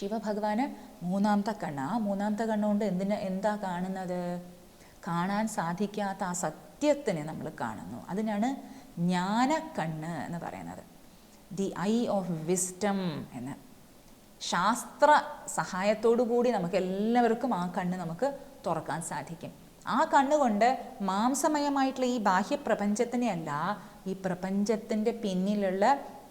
ശിവഭഗവാന് മൂന്നാമത്തെ കണ്ണ്. ആ മൂന്നാമത്തെ കണ്ണുകൊണ്ട് എന്തിന് എന്താ കാണുന്നത്? കാണാൻ സാധിക്കാത്ത ആ സത്യത്തിനെ നമ്മൾ കാണുന്നു. അതിനാണ് ജ്ഞാനക്കണ്ണ് എന്ന് പറയുന്നത്. ദി ഐ ഓഫ് വിസ്ഡം എന്ന്. ശാസ്ത്ര സഹായത്തോടു കൂടി നമുക്ക് എല്ലാവർക്കും ആ കണ്ണ് നമുക്ക് തുറക്കാൻ സാധിക്കും. ആ കണ്ണുകൊണ്ട് മാംസമയമായിട്ടുള്ള ഈ ബാഹ്യപ്രപഞ്ചത്തിനെ അല്ല ഈ പ്രപഞ്ചത്തിന്റെ പിന്നിലുള്ള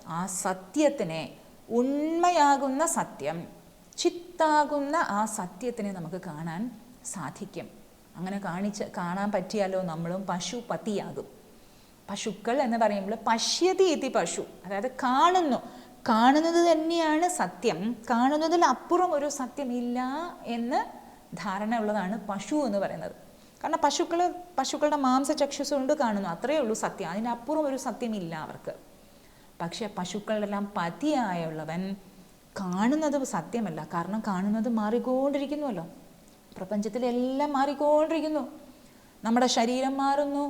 ആ സത്യത്തിനെ ഉണ്മയാകുന്ന സത്യം. ചിത്താകുന്ന ആ സത്യത്തിനെ നമുക്ക് കാണാൻ സാധിക്കും. അങ്ങനെ കാണിച്ച് കാണാൻ പറ്റിയാലോ നമ്മളും പശു പതിയാകും പശുക്കൾ എന്ന് പറയുമ്പോൾ പശ്യതി ഇതി പശു. അതായത് കാണുന്നു. കാണുന്നത് തന്നെയാണ് സത്യം. കാണുന്നതിൽ അപ്പുറം ഒരു സത്യമില്ല എന്ന് ധാരണ ഉള്ളതാണ് പശു എന്ന് പറയുന്നത്. കാരണം പശുക്കൾ പശുക്കളുടെ മാംസചക്ഷുസ് കൊണ്ട് കാണുന്നു. അത്രയേ ഉള്ളൂ സത്യം. അതിനപ്പുറം ഒരു സത്യമില്ല അവർക്ക്. പക്ഷെ പശുക്കളിലെല്ലാം പതിയായുള്ളവൻ കാണുന്നത് സത്യമല്ല. കാരണം കാണുന്നത് മാറിക്കൊണ്ടിരിക്കുന്നുവല്ലോ. പ്രപഞ്ചത്തിലെല്ലാം മാറിക്കൊണ്ടിരിക്കുന്നു. നമ്മുടെ ശരീരം മാറുന്നു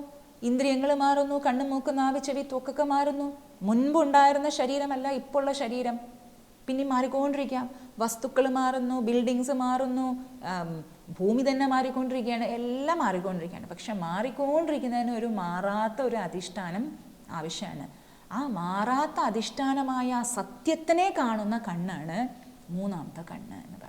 ഇന്ദ്രിയങ്ങൾ മാറുന്നു കണ്ണു മൂക്ക് നാവ് ചെവി തൊക്കൊക്കെ മാറുന്നു. മുൻപുണ്ടായിരുന്ന ശരീരമല്ല ഇപ്പോഴുള്ള ശരീരം. പിന്നെ മാറിക്കൊണ്ടിരിക്കാം. വസ്തുക്കൾ മാറുന്നു ബിൽഡിങ്സ് മാറുന്നു ഭൂമി തന്നെ മാറിക്കൊണ്ടിരിക്കുകയാണ്. എല്ലാം മാറിക്കൊണ്ടിരിക്കുകയാണ്. പക്ഷെ മാറിക്കൊണ്ടിരിക്കുന്നതിന് ഒരു മാറാത്ത ഒരു അധിഷ്ഠാനം ആവശ്യമാണ്. ആ മാറാത്ത അധിഷ്ഠാനമായ സത്യത്തിനെ കാണുന്ന കണ്ണാണ് മൂന്നാമത്തെ കണ്ണ് എന്ന് പറയുന്നത്.